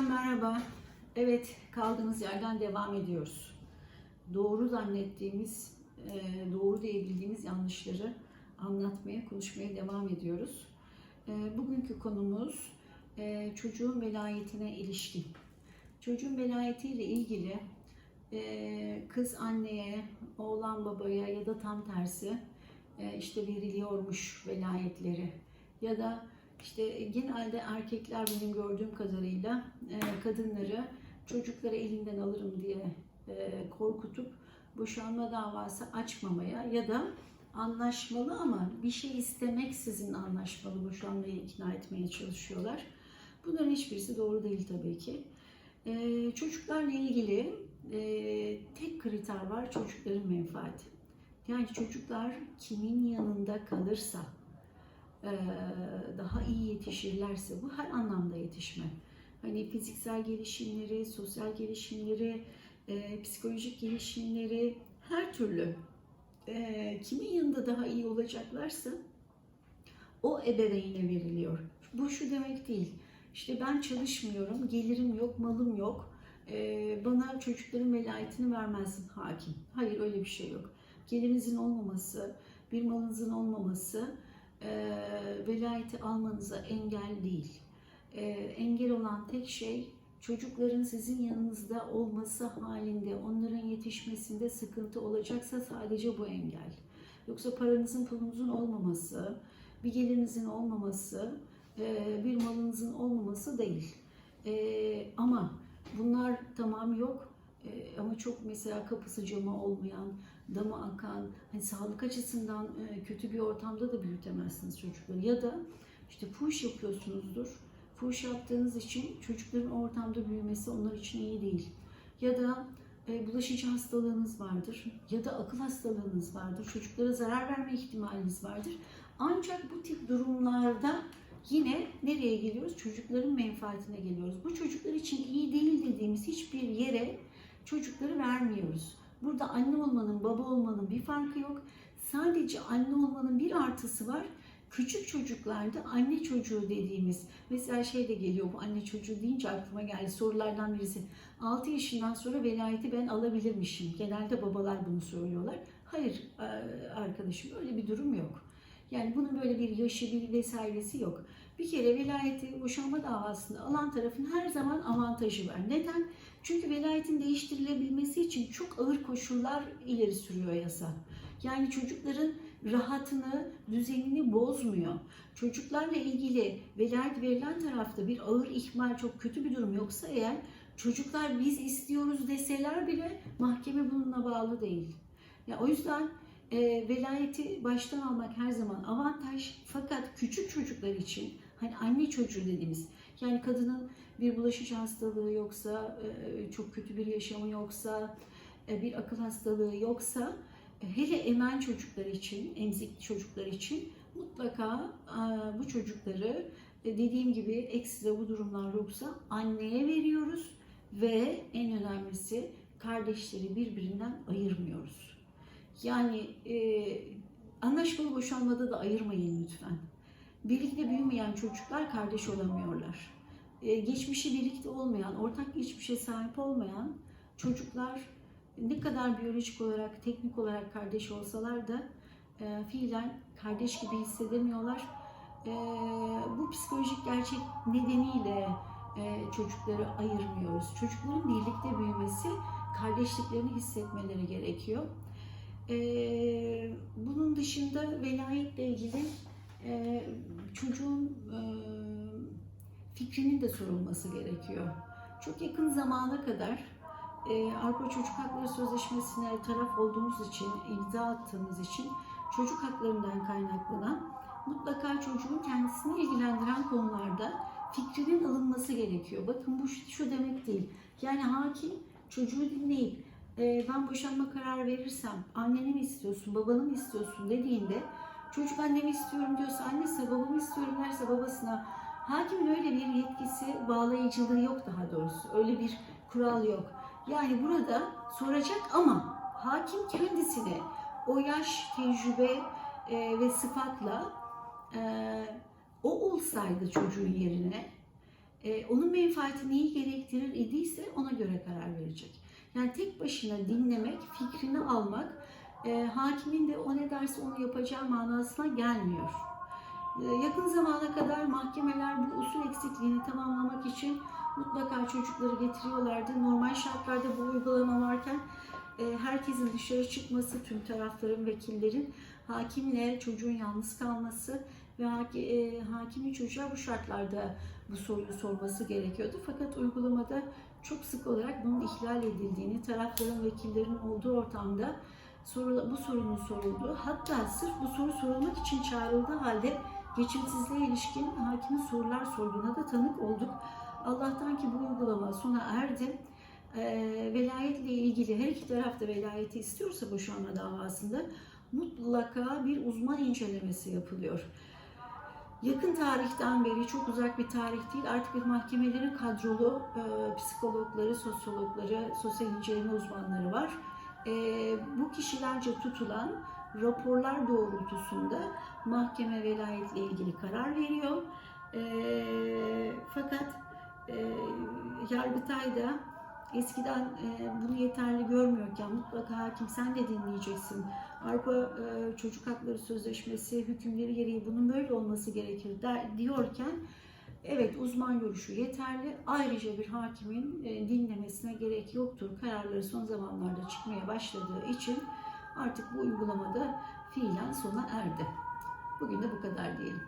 Hocam merhaba. Evet, kaldığımız yerden devam ediyoruz. Doğru zannettiğimiz, e, doğru diyebildiğimiz yanlışları anlatmaya, konuşmaya devam ediyoruz. E, Bugünkü konumuz e, çocuğun velayetine ilişkin. Çocuğun velayetiyle ilgili kız anneye, oğlan babaya ya da tam tersi işte veriliyormuş velayetleri ya da işte genelde erkekler benim gördüğüm kadarıyla e, kadınları çocukları elinden alırım diye e, korkutup boşanma davası açmamaya ya da anlaşmalı ama bir şey istemeksizin anlaşmalı boşanmaya ikna etmeye çalışıyorlar. Bunların hiçbirisi doğru değil tabii ki. E, çocuklarla ilgili e, tek kriter var çocukların menfaati. Yani çocuklar kimin yanında kalırsa, daha iyi yetişirlerse bu her anlamda yetişme. Hani fiziksel gelişimleri, sosyal gelişimleri, psikolojik gelişimleri her türlü kimin yanında daha iyi olacaklarsa o ebeveyne veriliyor. Bu şu demek değil. İşte ben çalışmıyorum, gelirim yok, malım yok. bana çocukların velayetini vermezsin hakim. Hayır öyle bir şey yok. Gelirinizin olmaması, bir malınızın olmaması e, velayeti almanıza engel değil. E, engel olan tek şey çocukların sizin yanınızda olması halinde onların yetişmesinde sıkıntı olacaksa sadece bu engel. Yoksa paranızın pulunuzun olmaması, bir gelirinizin olmaması, e, bir malınızın olmaması değil. E, ama bunlar tamam yok e, ama çok mesela kapısı camı olmayan, damı akan, hani sağlık açısından e, kötü bir ortamda da büyütemezsiniz çocukları. Ya da işte fuhuş yapıyorsunuzdur. Fuhuş yaptığınız için çocukların ortamda büyümesi onlar için iyi değil. Ya da e, bulaşıcı hastalığınız vardır ya da akıl hastalığınız vardır. Çocuklara zarar verme ihtimaliniz vardır. Ancak bu tip durumlarda yine nereye geliyoruz? Çocukların menfaatine geliyoruz. Bu çocuklar için iyi değil dediğimiz hiçbir yere çocukları vermiyoruz. Burada anne olmanın, baba olmanın bir farkı yok. Sadece anne olmanın bir artısı var. Küçük çocuklarda anne çocuğu dediğimiz, mesela şey de geliyor bu anne çocuğu deyince aklıma geldi sorulardan birisi. 6 yaşından sonra velayeti ben alabilirmişim. Genelde babalar bunu söylüyorlar. Hayır e, arkadaşım öyle bir durum yok. Yani bunun böyle bir yaşı bir vesairesi yok. Bir kere velayeti boşanma davasında alan tarafın her zaman avantajı var. Neden? Çünkü velayetin değiştirilebilmesi için çok ağır koşullar ileri sürüyor yasa. Yani çocukların rahatını, düzenini bozmuyor. Çocuklarla ilgili velayet verilen tarafta bir ağır ihmal, çok kötü bir durum yoksa eğer çocuklar biz istiyoruz deseler bile mahkeme bununla bağlı değil. Ya o yüzden e, velayeti baştan almak her zaman avantaj. Fakat küçük çocuklar için hani anne çocuğu dediğimiz yani kadının bir bulaşıcı hastalığı yoksa, e, çok kötü bir yaşamı yoksa, e, bir akıl hastalığı yoksa e, hele emen çocuklar için, emzikli çocuklar için mutlaka e, bu çocukları e, dediğim gibi ekstra bu durumlar yoksa anneye veriyoruz ve en önemlisi kardeşleri birbirinden ayırmıyoruz. Yani e, anlaşmalı boşanmada da ayırmayın lütfen. Birlikte büyümeyen çocuklar kardeş olamıyorlar. E, geçmişi birlikte olmayan, ortak geçmişe sahip olmayan çocuklar ne kadar biyolojik olarak, teknik olarak kardeş olsalar da e, fiilen kardeş gibi hissedemiyorlar. E, bu psikolojik gerçek nedeniyle e, çocukları ayırmıyoruz. Çocukların birlikte büyümesi, kardeşliklerini hissetmeleri gerekiyor. Bunun dışında velayetle ilgili e, çocuğun e, fikrinin de sorulması gerekiyor. Çok yakın zamana kadar e, Avrupa Çocuk Hakları Sözleşmesi'ne taraf olduğumuz için, imza attığımız için çocuk haklarından kaynaklanan mutlaka çocuğun kendisini ilgilendiren konularda fikrinin alınması gerekiyor. Bakın bu şu demek değil. Yani hakim çocuğu dinleyip e, ben boşanma kararı verirsem anneni mi istiyorsun, babanı mı istiyorsun dediğinde çocuk annemi istiyorum diyorsa annesi, babamı istiyorum derse babasına hakimin öyle bir yetkisi, bağlayıcılığı yok daha doğrusu. Öyle bir kural yok. Yani burada soracak ama hakim kendisine o yaş, tecrübe e, ve sıfatla e, o olsaydı çocuğun yerine e, onun menfaati neyi gerektirir idiyse ona göre karar verecek. Yani tek başına dinlemek, fikrini almak, e, hakimin de o ne derse onu yapacağı manasına gelmiyor. E, yakın zamana kadar mahkemeler bu usul eksikliğini tamamlamak için mutlaka çocukları getiriyorlardı. Normal şartlarda bu uygulama varken e, herkesin dışarı çıkması, tüm tarafların, vekillerin hakimle çocuğun yalnız kalması ve e, hakimin çocuğa bu şartlarda bu soruyu sorması gerekiyordu. Fakat uygulamada çok sık olarak bunun ihlal edildiğini, tarafların, vekillerin olduğu ortamda bu sorunun sorulduğu, hatta sırf bu soru sorulmak için çağrıldığı halde geçimsizliğe ilişkin hakimin sorular sorduğuna da tanık olduk. Allah'tan ki bu uygulama sona erdi. Ee, velayetle ilgili her iki taraf da velayeti istiyorsa boşanma davasında mutlaka bir uzman incelemesi yapılıyor. Yakın tarihten beri çok uzak bir tarih değil artık mahkemelerin kadrolu e, psikologları, sosyologları, sosyal inceleme uzmanları var. E, bu kişilerce tutulan raporlar doğrultusunda mahkeme velayetle ilgili karar veriyor. E, fakat e, Yargıtay eskiden e, bunu yeterli görmüyorken mutlaka hakim sen de dinleyeceksin. Avrupa e, Çocuk Hakları Sözleşmesi hükümleri gereği bunun böyle olması gerekir der, diyorken evet uzman görüşü yeterli. Ayrıca bir hakimin e, dinlemesine gerek yoktur. Kararları son zamanlarda çıkmaya başladığı için artık bu uygulamada fiilen sona erdi. Bugün de bu kadar diyelim.